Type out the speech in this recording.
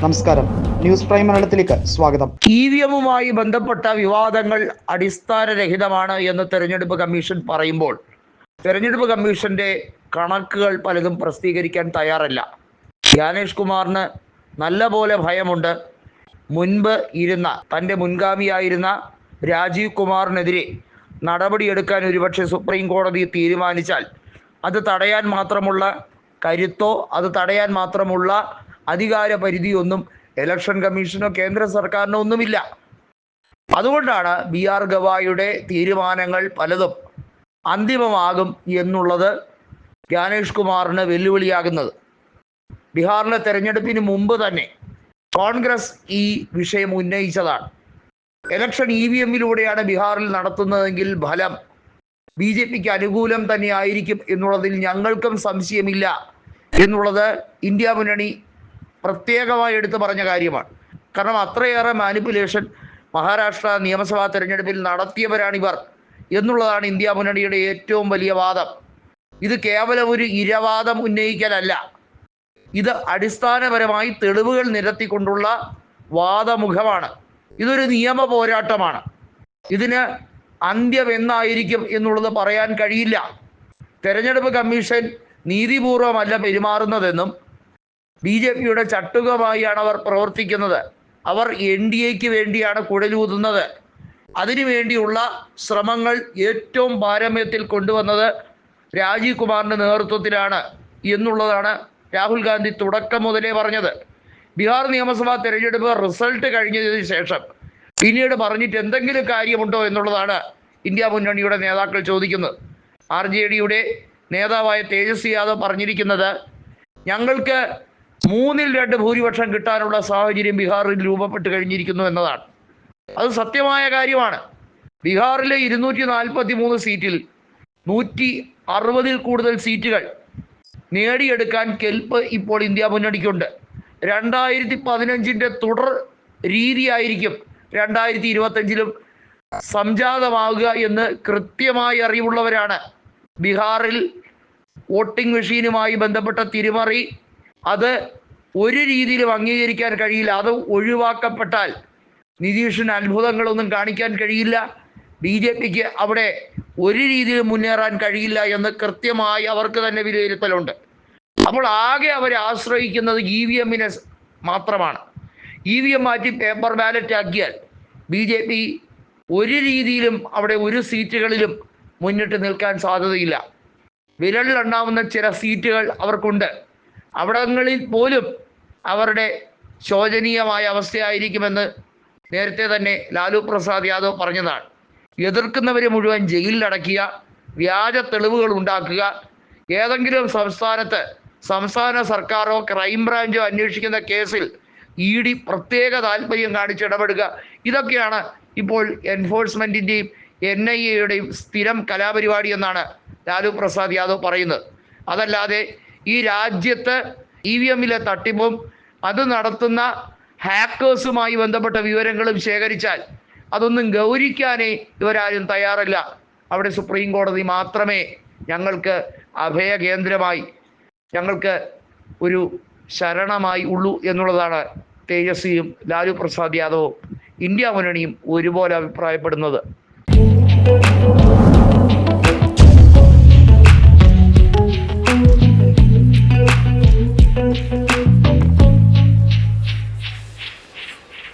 നമസ്കാരം. News prime മലയാളത്തിലേക്ക് സ്വാഗതം. ഇ വി എമ്മുമായി ബന്ധപ്പെട്ട വിവാദങ്ങൾ അടിസ്ഥാനരഹിതമാണ് എന്ന് തെരഞ്ഞെടുപ്പ് കമ്മീഷൻ പറയുമ്പോൾ തെരഞ്ഞെടുപ്പ് കമ്മീഷന്റെ കണക്കുകൾ പലതും പ്രസിദ്ധീകരിക്കാൻ തയ്യാറല്ല. ജ്ഞാനേഷ് കുമാറിന് നല്ല പോലെ ഭയമുണ്ട്. മുൻപ് ഇരുന്ന തന്റെ മുൻഗാമിയായിരുന്ന രാജീവ് കുമാറിനെതിരെ നടപടിയെടുക്കാൻ ഒരുപക്ഷെ സുപ്രീം കോടതി തീരുമാനിച്ചാൽ അത് തടയാൻ മാത്രമുള്ള കരുത്തോ അത് തടയാൻ മാത്രമുള്ള അധികാര പരിധിയൊന്നും ഇലക്ഷൻ കമ്മീഷനോ കേന്ദ്ര സർക്കാരിനോ ഒന്നുമില്ല. അതുകൊണ്ടാണ് ബി ആർ ഗവായിയുടെ തീരുമാനങ്ങൾ പലതും അന്തിമമാകും എന്നുള്ളത് ജ്ഞാനേഷ് കുമാറിന് വെല്ലുവിളിയാകുന്നത്. ബീഹാറിലെ തെരഞ്ഞെടുപ്പിന് മുമ്പ് തന്നെ കോൺഗ്രസ് ഈ വിഷയം ഉന്നയിച്ചതാണ്. ഇലക്ഷൻ ഇ വി എമ്മിലൂടെയാണ് ബീഹാറിൽ നടത്തുന്നതെങ്കിൽ ഫലം ബി ജെ പിക്ക് അനുകൂലം തന്നെയായിരിക്കും എന്നുള്ളതിൽ ഞങ്ങൾക്കും സംശയമില്ല. എന്നുള്ളത് ഇന്ത്യ മുന്നണി പ്രത്യേകമായി എടുത്തു പറഞ്ഞ കാര്യമാണ്. കാരണം അത്രയേറെ മാനിപ്പുലേഷൻ മഹാരാഷ്ട്ര നിയമസഭാ തെരഞ്ഞെടുപ്പിൽ നടത്തിയവരാണിവർ എന്നുള്ളതാണ് ഇന്ത്യ മുന്നണിയുടെ ഏറ്റവും വലിയ വാദം. ഇത് കേവലം ഒരു ഇരവാദം ഉന്നയിക്കലല്ല. ഇത് അടിസ്ഥാനപരമായി തെളിവുകൾ നിരത്തിക്കൊണ്ടുള്ള വാദമുഖമാണ്. ഇതൊരു നിയമ പോരാട്ടമാണ്. ഇതിന് അന്ത്യം എന്നായിരിക്കും എന്നുള്ളത് പറയാൻ കഴിയില്ല. തെരഞ്ഞെടുപ്പ് കമ്മീഷൻ നീതിപൂർവമല്ല പെരുമാറുന്നതെന്നും ബി ജെ പിയുടെ ചട്ടുകമായാണ് അവർ പ്രവർത്തിക്കുന്നത്. അവർ എൻ ഡി എക്ക് വേണ്ടിയാണ് കുഴലൂതുന്നത്. അതിനുവേണ്ടിയുള്ള ശ്രമങ്ങൾ ഏറ്റവും പാരമ്യത്തിൽ കൊണ്ടുവന്നത് രാജീവ് കുമാറിന്റെ നേതൃത്വത്തിലാണ് എന്നുള്ളതാണ് രാഹുൽ ഗാന്ധി തുടക്കം മുതലേ പറഞ്ഞത്. ബീഹാർ നിയമസഭാ തെരഞ്ഞെടുപ്പ് റിസൾട്ട് കഴിഞ്ഞതിന് ശേഷം പിന്നീട് പറഞ്ഞിട്ട് എന്തെങ്കിലും കാര്യമുണ്ടോ എന്നുള്ളതാണ് ഇന്ത്യ മുന്നണിയുടെ നേതാക്കൾ ചോദിക്കുന്നത്. ആർ ജെ ഡിയുടെ നേതാവായ തേജസ്വി യാദവ് പറഞ്ഞിരിക്കുന്നത് ഞങ്ങൾക്ക് മൂന്നിൽ രണ്ട് ഭൂരിപക്ഷം കിട്ടാനുള്ള സാഹചര്യം ബീഹാറിൽ രൂപപ്പെട്ട് കഴിഞ്ഞിരിക്കുന്നു എന്നതാണ്. അത് സത്യമായ കാര്യമാണ്. ബീഹാറിലെ ഇരുന്നൂറ്റി നാൽപ്പത്തി മൂന്ന് സീറ്റിൽ നൂറ്റി അറുപതിൽ കൂടുതൽ സീറ്റുകൾ നേടിയെടുക്കാൻ കെൽപ്പ് ഇപ്പോൾ ഇന്ത്യ മുന്നണിക്കുണ്ട്. രണ്ടായിരത്തി പതിനഞ്ചിന്റെ തുടർ രീതിയായിരിക്കും രണ്ടായിരത്തി ഇരുപത്തഞ്ചിലും സംജാതമാകുക എന്ന് കൃത്യമായി അറിവുള്ളവരാണ്. ബീഹാറിൽ വോട്ടിംഗ് മെഷീനുമായി ബന്ധപ്പെട്ട തിരിമറി അത് ഒരു രീതിയിലും അംഗീകരിക്കാൻ കഴിയില്ല. അത് ഒഴിവാക്കപ്പെട്ടാൽ നിതീഷിന് അത്ഭുതങ്ങളൊന്നും കാണിക്കാൻ കഴിയില്ല. ബി ജെ പിക്ക് അവിടെ ഒരു രീതിയിൽ മുന്നേറാൻ കഴിയില്ല എന്ന് കൃത്യമായി അവർക്ക് തന്നെ വിലയിരുത്തലുണ്ട്. അപ്പോൾ ആകെ അവരെ ആശ്രയിക്കുന്നത് ഇ വി എമ്മിനെ മാത്രമാണ്. ഇ വി എം മാറ്റി പേപ്പർ ബാലറ്റ് ആക്കിയാൽ ബി ജെ പി ഒരു രീതിയിലും അവിടെ ഒരു സീറ്റുകളിലും മുന്നിട്ട് നിൽക്കാൻ സാധ്യതയില്ല. വിരലിലെണ്ണാവുന്ന ചില സീറ്റുകൾ അവർക്കുണ്ട്. അവിടങ്ങളിൽ പോലും അവരുടെ ശോചനീയമായ അവസ്ഥയായിരിക്കുമെന്ന് നേരത്തെ തന്നെ ലാലു പ്രസാദ് യാദവ് പറഞ്ഞതാണ്. എതിർക്കുന്നവരെ മുഴുവൻ ജയിലിലടക്കുക വ്യാജ തെളിവുകൾ ഉണ്ടാക്കുക ഏതെങ്കിലും സംസ്ഥാനത്ത് സംസ്ഥാന സർക്കാരോ ക്രൈംബ്രാഞ്ചോ അന്വേഷിക്കുന്ന കേസിൽ ഇ ഡി പ്രത്യേക താല്പര്യം കാണിച്ച് ഇടപെടുക ഇതൊക്കെയാണ് ഇപ്പോൾ എൻഫോഴ്സ്മെന്റിന്റെയും എൻ ഐ എയുടെയും സ്ഥിരം കലാപരിപാടി എന്നാണ് ലാലു പ്രസാദ് യാദവ് പറയുന്നത്. അതല്ലാതെ ഈ രാജ്യത്ത് ഇ വി എമ്മിലെ തട്ടിപ്പും അത് നടത്തുന്ന ഹാക്കേഴ്സുമായി ബന്ധപ്പെട്ട വിവരങ്ങളും ശേഖരിച്ചാൽ അതൊന്നും ഗൗരിക്കാനേ ഇവരാരും തയ്യാറല്ല. അവിടെ സുപ്രീം കോടതി മാത്രമേ ഞങ്ങൾക്ക് അഭയ കേന്ദ്രമായി ഞങ്ങൾക്ക് ഒരു ശരണമായി ഉള്ളൂ എന്നുള്ളതാണ് തേജസ്വിയും ലാലു പ്രസാദ് യാദവും ഇന്ത്യ മുന്നണിയും ഒരുപോലെ അഭിപ്രായപ്പെടുന്നത്.